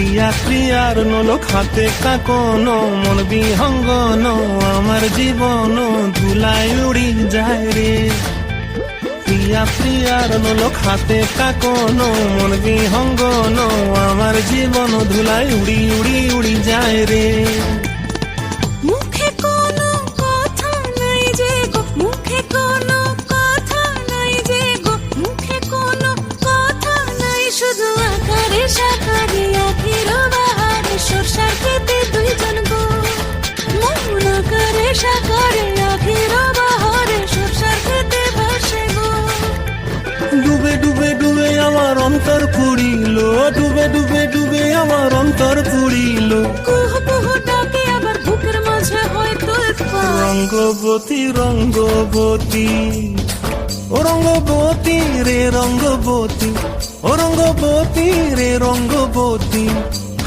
ক্রিয়া ক্রিয়ার নলক হাতে কাকন, মন বিহঙ্গন, আমার জীবন ধুলায় উড়ি যায় রে। প্রিয়া প্রিয়ার নলক হাতে কাকন, মন বিহঙ্গন, আমার জীবন ধুলায় উড়ি উড়ি উড়ি যায় রে। আকারে আখির বাহারে সরষার খেতে ভাসে গো ডুবে ডুবে ডুবে আমার অন্তর পুড়িল। ডুবে ডুবে ডুবে আমার অন্তর পুড়িল। কুহ কুহ ডাকে আবার বুকের মাঝে রঙ্গবতী রঙ্গবতী ও রঙ্গবতী রে রঙ্গবতী ও রঙ্গবতী রে রঙ্গবতী।